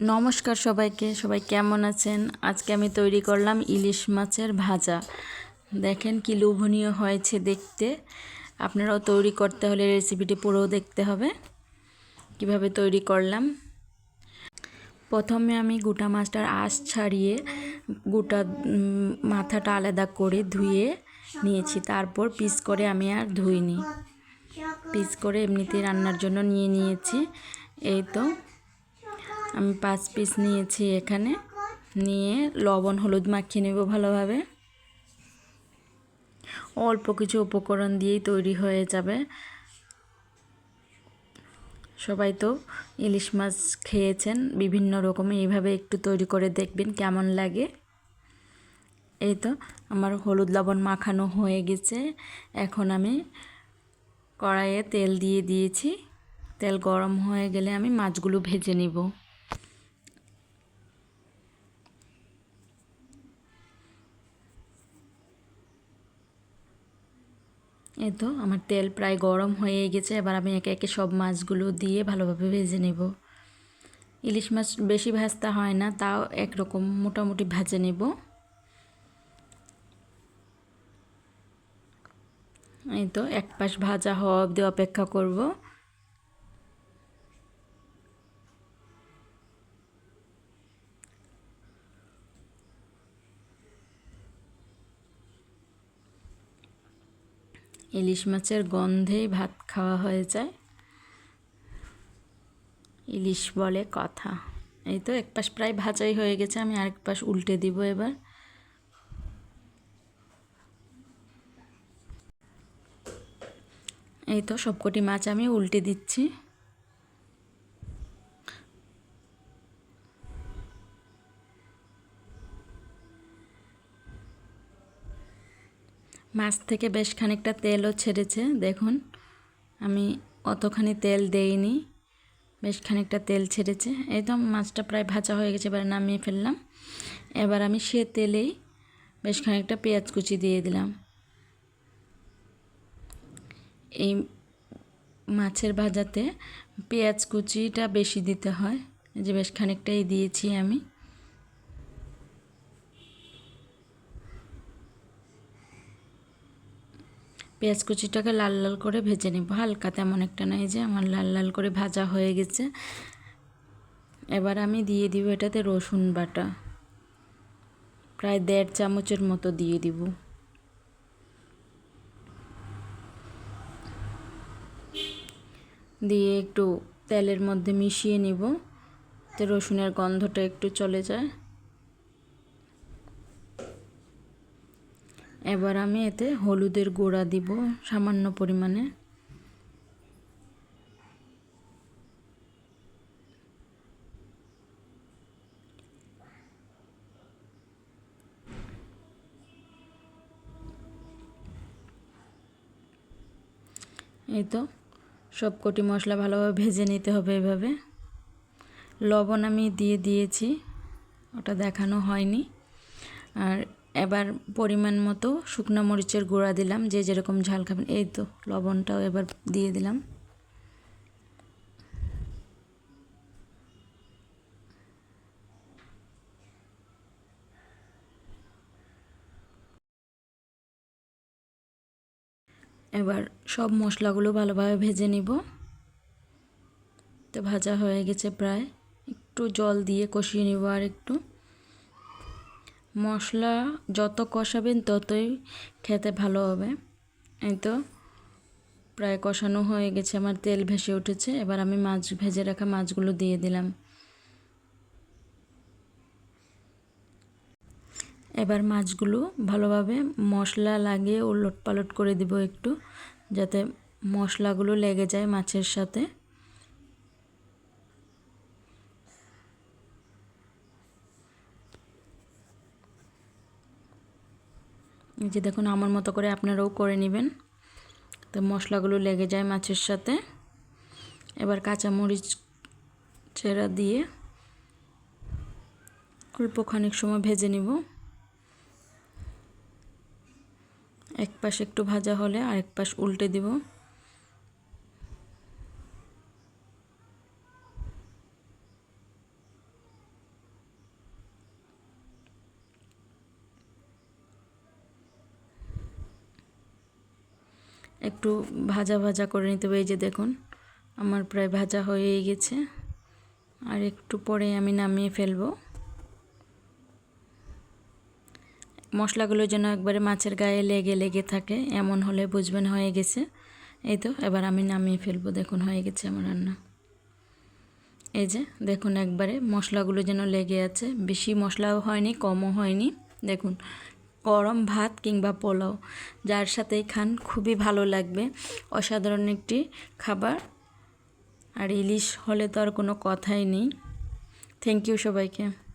নমস্কার সবাইকে, সবাই কেমন আছেন? আজকে আমি তৈরি করলাম ইলিশ মাছের ভাজা। দেখেন কি লোভনীয় হয়েছে দেখতে। আপনারাও তৈরি করতে হলে রেসিপিটি পুরো দেখতে হবে। কীভাবে তৈরি করলাম? প্রথমে আমি গোটা মাছটার আঁশ ছাড়িয়ে গোটা মাথাটা আলাদা করে ধুয়ে নিয়েছি। তারপর পিস করে আমি আর ধুইনি। পিস করে এমনিতেই রান্নার জন্য নিয়ে নিয়েছি। এই তো আমি পাঁচ পিস নিয়েছি এখানে। নিয়ে লবণ, হলুদ মাখিয়ে নেব ভালোভাবে। অল্প কিছু উপকরণ দিয়েই তৈরি হয়ে যাবে। সবাই তো ইলিশ মাছ খেয়েছেন, বিভিন্ন রকমের এইভাবে একটু তৈরি করে দেখবেন কেমন লাগে। এই তো আমার হলুদ লবণ মাখানো হয়ে গেছে। এখন আমি কড়াইয়ে তেল দিয়ে দিয়েছি। তেল গরম হয়ে গেলে আমি মাছগুলো ভেজে নিব। এই তো, আমার তেল প্রায় গরম হয়ে গেছে, এবার আমি একে একে সব মাছগুলো দিয়ে ভালোভাবে ভেজে নেব। ইলিশ মাছ বেশি ভাজতে হয় না, তাও একরকম মোটামুটি ভেজে নেব। এই তো, এক পাশ ভাজা হওয়া অবধি অপেক্ষা করব। ইলিশ মাছের গন্ধেই ভাত খাওয়া হয়ে যায়। ইলিশ বলে কথা। এই তো এক পাশ প্রায় ভাজাই হয়ে গেছে, আমি আরেক পাশ উল্টে দিব এবার। এই তো সবকটি মাছ আমি উল্টে দিচ্ছি। মাছ থেকে বেশ খানিকটা তেলও ছেড়েছে, দেখুন। আমি অতখানি তেল দেইনি, বেশ খানিকটা তেল ছেড়েছে। এই তো মাছটা প্রায় ভাজা হয়ে গেছে, এবার নামিয়ে ফেললাম। এবার আমি সে তেলেই বেশ খানিকটা পেঁয়াজ কুচি দিয়ে দিলাম। এই মাছের ভাজাতে পেঁয়াজ কুচিটা বেশি দিতে হয় যে বেশ খানিকটাই দিয়েছি আমি। পেঁয়াজ কুচিটাকে লাল লাল করে ভেজে নিব। হালকা তেমন একটা নাই যে আমার লাল লাল করে ভাজা হয়ে গেছে। এবার আমি দিয়ে দিব এটাতে রসুন বাটা। প্রায় দেড় চামচের মতো দিয়ে দিব। দিয়ে একটু তেলের মধ্যে মিশিয়ে নিব। তো রসুনের গন্ধটা একটু চলে যায়। এবার আমি এতে হলুদের গুঁড়া দিব সামান্য পরিমাণে। এই তো সব কটি মশলা ভালোভাবে ভেজে নিতে হবে এভাবে। লবণ আমি দিয়ে দিয়েছি, ওটা দেখানো হয়নি। আর এবার পরিমাণ মতো শুকনো মরিচের গুঁড়া দিলাম, যে যেরকম ঝাল খাবেন। এই তো, লবণটাও এবার দিয়ে দিলাম। এবার সব মশলাগুলো ভালোভাবে ভেজে নিব। তো ভাজা হয়ে গেছে প্রায়। একটু জল দিয়ে কষিয়ে নিব আর একটু মশলা যত কষাবেন ততই খেতে ভালো হবে। এই তো, প্রায় কষানো হয়ে গেছে, আমার তেল ভেসে উঠেছে। এবার আমি মাছ, ভেজে রাখা মাছগুলো দিয়ে দিলাম। এবার মাছগুলো ভালোভাবে মশলা লাগিয়ে উলট পালট করে দিব একটু, যাতে মশলাগুলো লেগে যায় মাছের সাথে। যে দেখুন, আমার মতো করে আপনারাও করে নেবেন। তো মশলাগুলো লেগে যায় মাছের সাথে। এবার কাঁচা মরিচ চেরা দিয়ে অল্প খানিক সময় ভেজে নিব। এক পাশ একটু ভাজা হলে আরেক পাশ উল্টে দিব। একটু ভাজা ভাজা করে নিতে হবে। এই যে দেখুন, আমার প্রায় ভাজা হয়েই গেছে। আর একটু পরে আমি নামিয়ে ফেলব। মশলাগুলো যেন একবারে মাছের গায়ে লেগে লেগে থাকে, এমন হলে বুঝবেন হয়ে গেছে। এই তো, এবার আমি নামিয়ে ফেলব। দেখুন, হয়ে গেছে আমার রান্না। এই যে, দেখুন, একবারে মশলাগুলো যেন লেগে আছে। বেশি মশলাও হয়নি, কমও হয়নি। দেখুন গরম ভাত কিংবা পোলাও, যার সাথেই খান খুবই ভালো লাগবে। অসাধারণ একটি খাবার। আর ইলিশ হলে তো আর কোনো কথাই নেই। থ্যাংক ইউ সবাইকে।